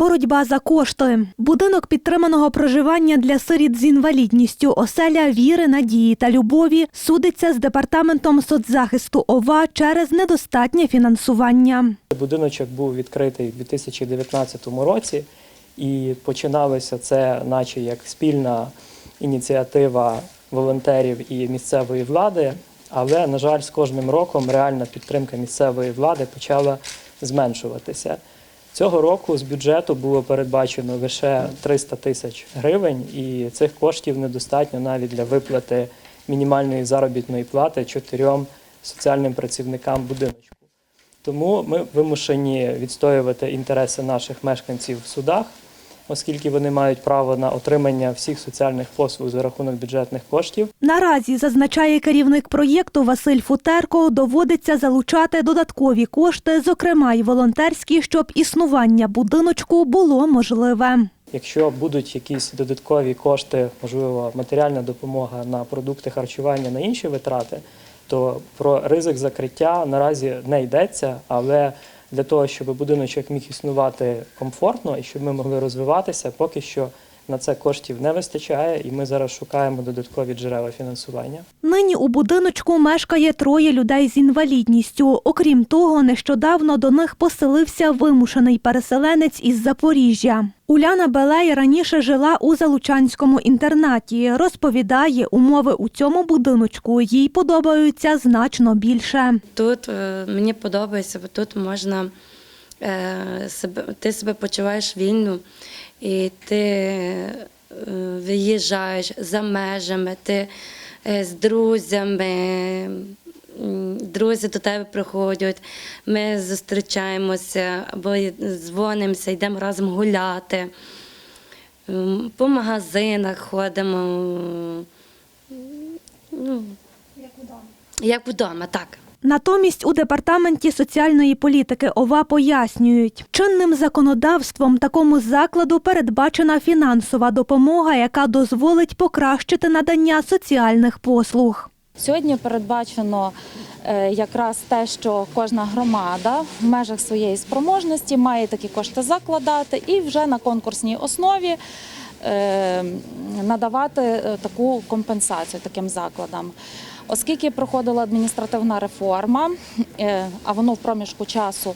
Боротьба за кошти. Будинок підтриманого проживання для сиріт з інвалідністю, оселя віри, надії та любові судиться з департаментом соцзахисту ОВА через недостатнє фінансування. Будиночок був відкритий у 2019 році, і починалося це, наче як спільна ініціатива волонтерів і місцевої влади. Але, на жаль, з кожним роком реальна підтримка місцевої влади почала зменшуватися. Цього року з бюджету було передбачено лише 300 тисяч гривень, і цих коштів недостатньо навіть для виплати мінімальної заробітної плати чотирьом соціальним працівникам будиночку. Тому ми вимушені відстоювати інтереси наших мешканців в судах, оскільки вони мають право на отримання всіх соціальних послуг за рахунок бюджетних коштів. Наразі, зазначає керівник проєкту Василь Футерко, доводиться залучати додаткові кошти, зокрема й волонтерські, щоб існування будиночку було можливе. Якщо будуть якісь додаткові кошти, можливо, матеріальна допомога на продукти харчування, на інші витрати, то про ризик закриття наразі не йдеться, але для того, щоб будиночок міг існувати комфортно і щоб ми могли розвиватися, поки що на це коштів не вистачає, і ми зараз шукаємо додаткові джерела фінансування. Нині у будиночку мешкає троє людей з інвалідністю. Окрім того, нещодавно до них поселився вимушений переселенець із Запоріжжя. Уляна Белей раніше жила у Залучанському інтернаті. Розповідає, умови у цьому будиночку їй подобаються значно більше. Тут е, мені подобається, бо тут можна ти себе почуваєш вільно, і ти е, виїжджаєш за межами, ти е, з друзями. Друзі до тебе приходять, ми зустрічаємося або дзвонимося, йдемо разом гуляти. По магазинах ходимо. Ну, як вдома, так. Натомість у департаменті соціальної політики ОВА пояснюють, чинним законодавством такому закладу передбачена фінансова допомога, яка дозволить покращити надання соціальних послуг. Сьогодні передбачено е, якраз те, що кожна громада в межах своєї спроможності має такі кошти закладати і вже на конкурсній основі надавати е, таку компенсацію таким закладам. Оскільки проходила адміністративна реформа, е, а воно в проміжку часу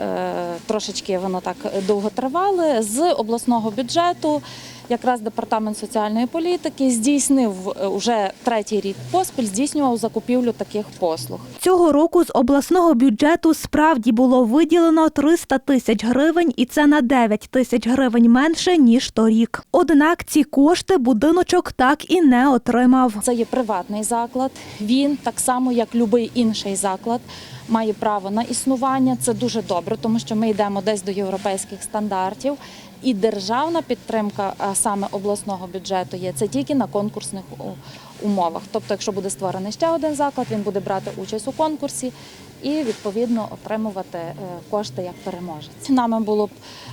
е, трошечки воно так довго тривало, з обласного бюджету якраз департамент соціальної політики здійснив е, уже третій рік поспіль, здійснював закупівлю таких послуг. Цього року з обласного бюджету справді було виділено 300 тисяч гривень, і це на 9 тисяч гривень менше ніж торік. Однак ці кошти будиночок так і не отримав. Це є приватний заклад. Він так само, як будь-який інший заклад, має право на існування. Це дуже добре, тому що ми йдемо десь до європейських стандартів. І державна підтримка, саме обласного бюджету, є це тільки на конкурсних умовах. Тобто, якщо буде створений ще один заклад, він буде брати участь у конкурсі і відповідно отримувати е, кошти як переможець. Нами було б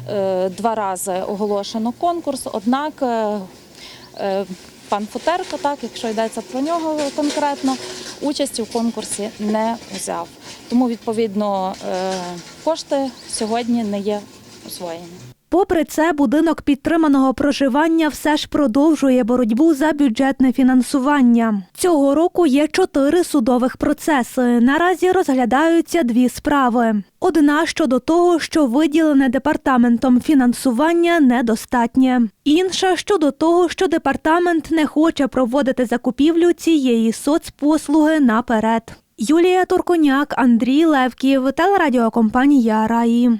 е, два рази оголошено конкурс, однак е, Пан Футерко, так, якщо йдеться про нього конкретно, участі в конкурсі не взяв. Тому, відповідно, кошти сьогодні не є освоєні. Попри це, будинок підтриманого проживання все ж продовжує боротьбу за бюджетне фінансування. Цього року є чотири судових процеси. Наразі розглядаються дві справи. Одна щодо того, що виділене департаментом фінансування недостатнє. Інша щодо того, що департамент не хоче проводити закупівлю цієї соцпослуги наперед. Юлія Турконяк, Андрій Левків, телерадіокомпанія Раї.